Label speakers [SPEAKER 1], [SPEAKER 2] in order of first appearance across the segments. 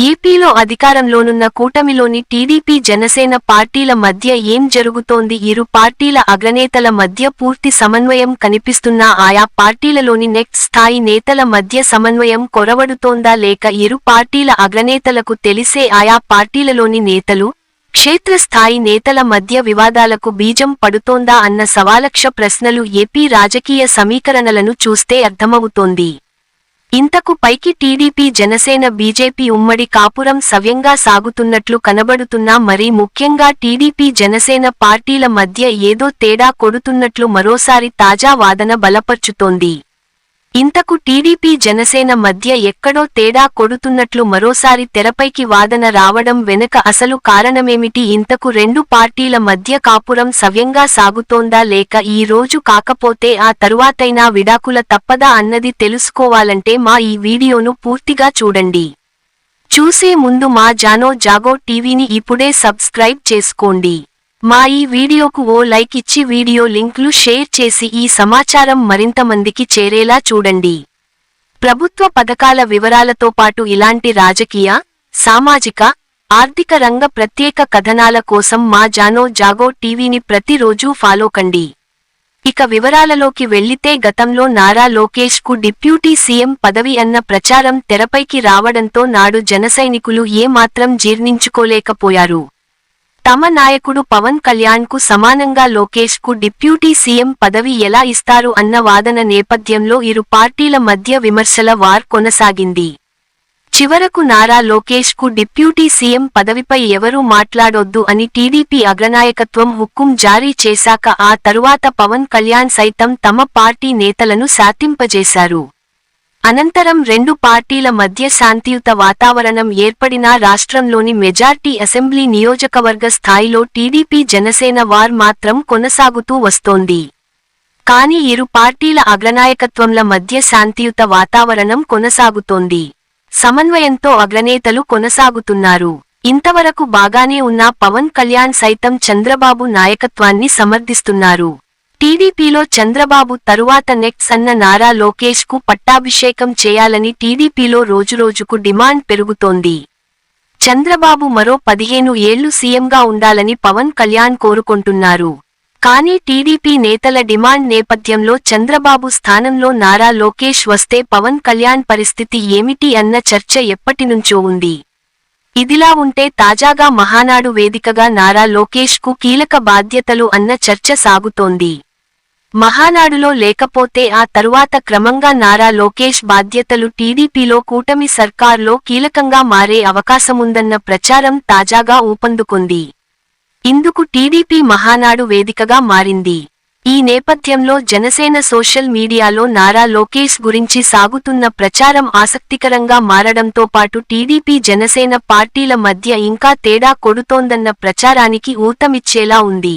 [SPEAKER 1] ఏపీలో అధికారంలోనున్న కూటమిలోని టీడీపీ జనసేన పార్టీల మధ్య ఏం జరుగుతోంది? ఇరు పార్టీల అగ్రనేతల మధ్య పూర్తి సమన్వయం కనిపిస్తున్నా ఆయా పార్టీలలోని నెక్స్ట్ స్థాయి నేతల మధ్య సమన్వయం కొరవడుతోందా లేక ఇరు పార్టీల అగ్రనేతలకు తెలిసే ఆయా పార్టీలలోని నేతలు క్షేత్రస్థాయి నేతల మధ్య వివాదాలకు బీజం పడుతోందా అన్న సవాలక్ష ప్రశ్నలు ఏపీ రాజకీయ సమీకరణలను చూస్తే అర్థమవుతోంది. ఇంతకు పైకి టీడీపీ జనసేన బీజేపీ ఉమ్మడి కాపురం సవ్యంగా సాగుతున్నట్లు కనబడుతున్నా మరీ ముఖ్యంగా టీడీపీ జనసేన పార్టీల మధ్య ఏదో తేడా కొడుతున్నట్లు మరోసారి తాజా వాదన బలపర్చుతోంది. ఇంతకు టీడీపీ జనసేన మధ్య ఎక్కడో తేడా కొడుతున్నట్లు మరోసారి తెరపైకి వాదన రావడం వెనుక అసలు కారణమేమిటి? ఇంతకు రెండు పార్టీల మధ్య కాపురం సవ్యంగా సాగుతోందా లేక ఈ రోజు కాకపోతే ఆ తరువాతైనా విడాకుల తప్పదా అన్నది తెలుసుకోవాలంటే మా ఈ వీడియోను పూర్తిగా చూడండి. చూసే ముందు మా జానో జాగో టీవీని ఇప్పుడే సబ్స్క్రైబ్ చేసుకోండి. మా ఈ వీడియోకు ఓ లైక్ ఇచ్చి వీడియో లింక్లు షేర్ చేసి ఈ సమాచారం మరింత మందికి చేరేలా చూడండి. ప్రభుత్వ పథకాల వివరాలతో పాటు ఇలాంటి రాజకీయ సామాజిక ఆర్థిక రంగ ప్రత్యేక కథనాల కోసం మా జానో జాగో టీవీని ప్రతిరోజూ ఫాలో కండి. ఇక వివరాలలోకి వెళ్ళితే గతంలో నారా లోకేష్కు డిప్యూటీ సీఎం పదవి అన్న ప్రచారం తెరపైకి రావడంతో నాడు జనసైనికులు ఏమాత్రం జీర్ణించుకోలేకపోయారు. తమ నాయకుడు పవన్ కళ్యాణ్కు సమానంగా లోకేష్కు డిప్యూటీ సీఎం పదవి ఎలా ఇస్తారు అన్న వాదన నేపథ్యంలో ఇరు పార్టీల మధ్య విమర్శల వార్ కొనసాగింది. చివరకు నారా లోకేష్కు డిప్యూటీ సీఎం పదవిపై ఎవరూ మాట్లాడొద్దు అని టీడీపీ అగ్రనాయకత్వం హుక్కుం జారీ చేశాక ఆ తరువాత పవన్ కళ్యాణ్ సైతం తమ పార్టీ నేతలను శాతింపజేశారు. అనంతరం రెండు పార్టీల మధ్య శాంతియుత వాతావరణం ఏర్పడినా రాష్ట్రంలోని మెజార్టీ అసెంబ్లీ నియోజకవర్గ స్థాయిలో టీడీపీ జనసేన వార్ మాత్రం కొనసాగుతూ వస్తోంది. కాని ఇరు పార్టీల అగ్రనాయకత్వంల మధ్య శాంతియుత వాతావరణం కొనసాగుతోంది. సమన్వయంతో అగ్రనేతలు కొనసాగుతున్నారు. ఇంతవరకు బాగానే ఉన్న పవన్ కళ్యాణ్ సైతం చంద్రబాబు నాయకత్వాన్ని సమర్థిస్తున్నారు. టీడీపీలో చంద్రబాబు తరువాత నెక్స్ అన్న నారా లోకేష్కు పట్టాభిషేకం చేయాలని టీడీపీలో రోజురోజుకు డిమాండ్ పెరుగుతోంది. చంద్రబాబు మరో పదిహేను ఏళ్ళు సీఎంగా ఉండాలని పవన్ కళ్యాణ్ కోరుకుంటున్నారు. కానీ టీడీపీ నేతల డిమాండ్ నేపథ్యంలో చంద్రబాబు స్థానంలో నారా లోకేష్ వస్తే పవన్ కళ్యాణ్ పరిస్థితి ఏమిటి అన్న చర్చ ఎప్పటినుంచో ఉంది. ఇదిలా ఉంటే తాజాగా మహానాడు వేదికగా నారా లోకేష్కు కీలక బాధ్యతలు అన్న చర్చ సాగుతోంది. మహానాడులో లేకపోతే ఆ తరువాత క్రమంగా నారా లోకేష్ బాధ్యతలు టీడీపీలో కూటమి సర్కార్లో కీలకంగా మారే అవకాశముందన్న ప్రచారం తాజాగా ఊపందుకుంది. ఇందుకు టీడీపీ మహానాడు వేదికగా మారింది. ఈ నేపథ్యంలో జనసేన సోషల్ మీడియాలో నారా లోకేష్ గురించి సాగుతున్న ప్రచారం ఆసక్తికరంగా మారడంతో పాటు టీడీపీ జనసేన పార్టీల మధ్య ఇంకా తేడా కొడుతోందన్న ప్రచారానికి ఊతమిచ్చేలా ఉంది.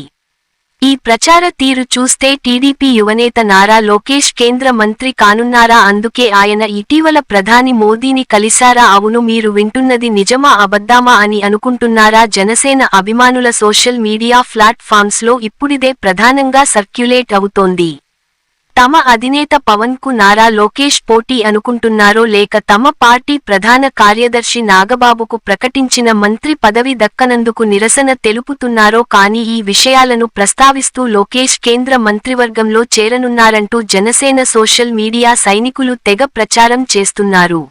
[SPEAKER 1] ఈ ప్రచార తీరు చూస్తే టీడీపీ యువనేత నారా లోకేష్ కేంద్ర మంత్రి కానున్నారా? అందుకే ఆయన ఇటీవల ప్రధాని మోదీని కలిశారా? అవును మీరు వింటున్నది నిజమా అబద్దామా అని అనుకుంటున్నారా? జనసేన అభిమానుల సోషల్ మీడియా ప్లాట్ఫామ్స్లో ఇప్పుడిదే ప్రధానంగా సర్క్యులేట్ అవుతోంది. తమ అధినేత పవన్కు నారా లోకేష్ పోటీ అనుకుంటున్నారో లేక తమ పార్టీ ప్రధాన కార్యదర్శి నాగబాబుకు ప్రకటించిన మంత్రి పదవి దక్కనందుకు నిరసన తెలుపుతున్నారో కానీ ఈ విషయాలను ప్రస్తావిస్తూ లోకేష్ కేంద్ర మంత్రివర్గంలో చేరనున్నారంటూ జనసేన సోషల్ మీడియా సైనికులు తెగ ప్రచారం చేస్తున్నారు.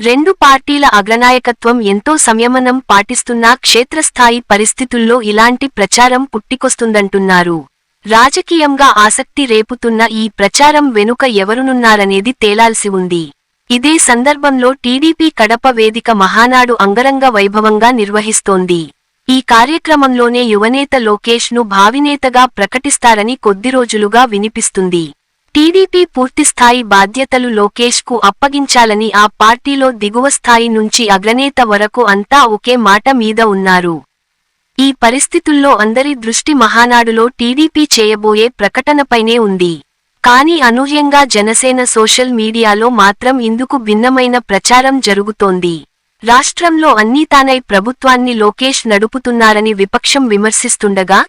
[SPEAKER 1] రెండు పార్టీల అగ్రనాయకత్వం ఎంతో సంయమనం పాటిస్తున్నా క్షేత్రస్థాయి పరిస్థితుల్లో ఇలాంటి ప్రచారం పుట్టికొస్తుందంటున్నారు. రాజకీయంగా ఆసక్తి రేపుతున్న ఈ ప్రచారం వెనుక ఎవరునున్నారనేది తేలాల్సి ఉంది. ఇదే సందర్భంలో టీడీపీ కడప వేదిక మహానాడు అంగరంగ వైభవంగా నిర్వహిస్తోంది. ఈ కార్యక్రమంలోనే యువనేత లోకేష్ను భావినేతగా ప్రకటిస్తారని కొద్ది రోజులుగా వినిపిస్తుంది. టీడీపీ పూర్తిస్థాయి బాధ్యతలు లోకేష్కు అప్పగించాలని ఆ పార్టీలో దిగువ స్థాయి నుంచి అగ్రనేత వరకు అంతా ఒకే మాట మీద ఉన్నారు. ఈ పరిస్థితుల్లో అందరి దృష్టి మహానాడులో టీడీపీ చేయబోయే ప్రకటనపైనే ఉంది. కానీ అనూహ్యంగా జనసేన సోషల్ మీడియాలో మాత్రం ఇందుకు భిన్నమైన ప్రచారం జరుగుతోంది. రాష్ట్రంలో అన్నీ తానై ప్రభుత్వాన్ని లోకేష్ నడుపుతున్నారని విపక్షం విమర్శిస్తుండగా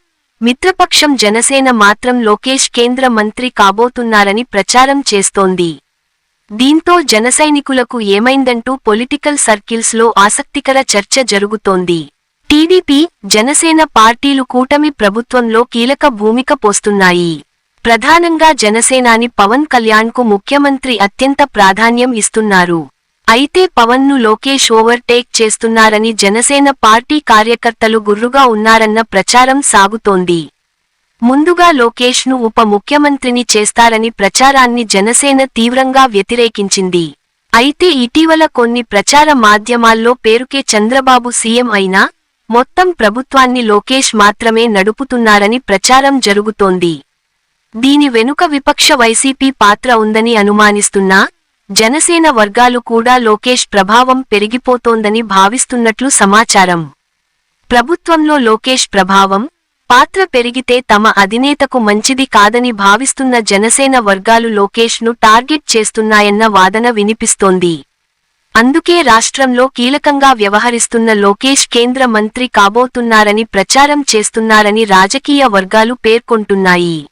[SPEAKER 1] మిత్రపక్షం జనసేన మాత్రం లోకేష్ కేంద్ర మంత్రి కాబోతున్నారని ప్రచారం చేస్తోంది. దీంతో జనసైనికులకు ఏమైందంటూ పొలిటికల్ సర్కిల్స్లో ఆసక్తికర చర్చ జరుగుతోంది. టీడీపీ జనసేన పార్టీలు కూటమి ప్రభుత్వంలో కీలక భూమిక పోస్తున్నాయి. ప్రధానంగా జనసేనాని పవన్ కళ్యాణ్కు ముఖ్యమంత్రి అత్యంత ప్రాధాన్యం ఇస్తున్నారు. అయితే పవన్ను లోకేష్ ఓవర్టేక్ చేస్తున్నారని జనసేన పార్టీ కార్యకర్తలు గుర్రుగా ఉన్నారన్న ప్రచారం సాగుతోంది. ముందుగా లోకేష్ను ఉప ముఖ్యమంత్రిని చేస్తారని ప్రచారాన్ని జనసేన తీవ్రంగా వ్యతిరేకించింది. అయితే ఇటీవల కొన్ని ప్రచార మాధ్యమాల్లో పేరుకే చంద్రబాబు సీఎం అయినా మొత్తం ప్రభుత్వాన్ని లోకేష్ మాత్రమే నడుపుతున్నారని ప్రచారం జరుగుతోంది. దీని వెనుక విపక్ష వైసీపీ పాత్ర ఉందని అనుమానిస్తున్నా జనసేన వర్గాలు కూడా లోకేష్ ప్రభావం పెరిగిపోతోందని భావిస్తున్నట్లు సమాచారం. ప్రభుత్వంలో లోకేష్ ప్రభావం పాత్ర పెరిగితే తమ అధినేతకు మంచిది కాదని భావిస్తున్న జనసేన వర్గాలు లోకేష్ను టార్గెట్ చేస్తున్నాయన్న వాదన వినిపిస్తోంది. అందుకే రాష్ట్రంలో కీలకంగా వ్యవహరిస్తున్న లోకేష్ కేంద్ర మంత్రి కాబోతున్నారని ప్రచారం చేస్తున్నారని రాజకీయ వర్గాలు పేర్కొంటున్నాయి.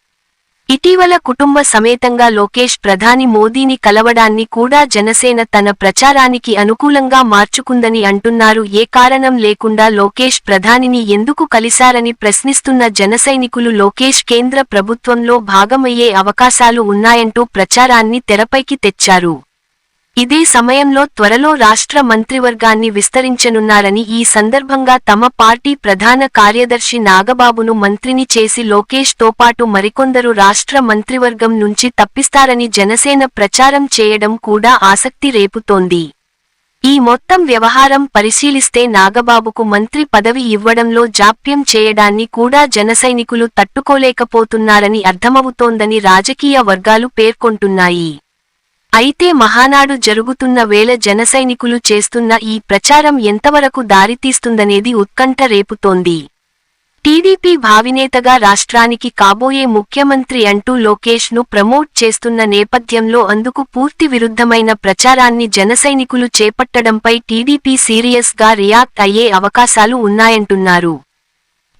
[SPEAKER 1] ఇటీవల కుటుంబ సమేతంగా లోకేష్ ప్రధాని మోదీని కలవడాన్ని కూడా జనసేన తన ప్రచారానికి అనుకూలంగా మార్చుకుందని అంటున్నారు. ఏ కారణం లేకుండా లోకేష్ ప్రధానిని ఎందుకు కలిశారని ప్రశ్నిస్తున్న జనసైనికులు లోకేష్ కేంద్ర ప్రభుత్వంలో భాగమయ్యే అవకాశాలు ఉన్నాయంటూ ప్రచారాన్ని తెరపైకి తెచ్చారు. ఇదే సమయంలో త్వరలో రాష్ట్ర మంత్రివర్గాన్ని విస్తరించనున్నారని ఈ సందర్భంగా తమ పార్టీ ప్రధాన కార్యదర్శి నాగబాబును మంత్రిని చేసి లోకేష్తో పాటు మరికొందరు రాష్ట్ర మంత్రివర్గం నుంచి తప్పిస్తారని జనసేన ప్రచారం చేయడం కూడా ఆసక్తి రేపుతోంది. ఈ మొత్తం వ్యవహారం పరిశీలిస్తే నాగబాబుకు మంత్రి పదవి ఇవ్వడంలో జాప్యం చేయడాన్ని కూడా జనసైనికులు తట్టుకోలేకపోతున్నారని అర్థమవుతోందని రాజకీయ వర్గాలు పేర్కొంటున్నాయి. అయితే మహానాడు జరుగుతున్న వేళ జనసైనికులు చేస్తున్న ఈ ప్రచారం ఎంతవరకు దారితీస్తుందనేది ఉత్కంఠ రేపుతోంది. టీడీపీ భావినేతగా రాష్ట్రానికి కాబోయే ముఖ్యమంత్రి అంటూ లోకేష్ను ప్రమోట్ చేస్తున్న నేపథ్యంలో అందుకు పూర్తి విరుద్ధమైన ప్రచారాన్ని జనసైనికులు చేపట్టడంపై టీడీపీ సీరియస్గా రియాక్ట్ అయ్యే అవకాశాలు ఉన్నాయంటున్నారు.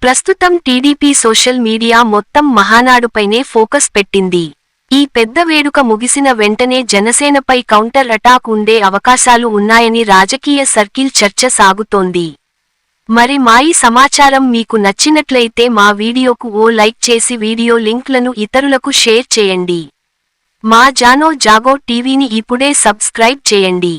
[SPEAKER 1] ప్రస్తుతం టీడీపీ సోషల్ మీడియా మొత్తం మహానాడుపైనే ఫోకస్ పెట్టింది. ఈ పెద్ద వేడుక ముగిసిన వెంటనే జనసేనపై కౌంటర్ అటాక్ ఉండే అవకాశాలు ఉన్నాయని రాజకీయ సర్కిల్ చర్చ సాగుతోంది. మరి మా ఈ సమాచారం మీకు నచ్చినట్లయితే మా వీడియోకు ఓ లైక్ చేసి వీడియో లింక్లను ఇతరులకు షేర్ చేయండి. మా జానో జాగో టీవీని ఇప్పుడే సబ్స్క్రైబ్ చేయండి.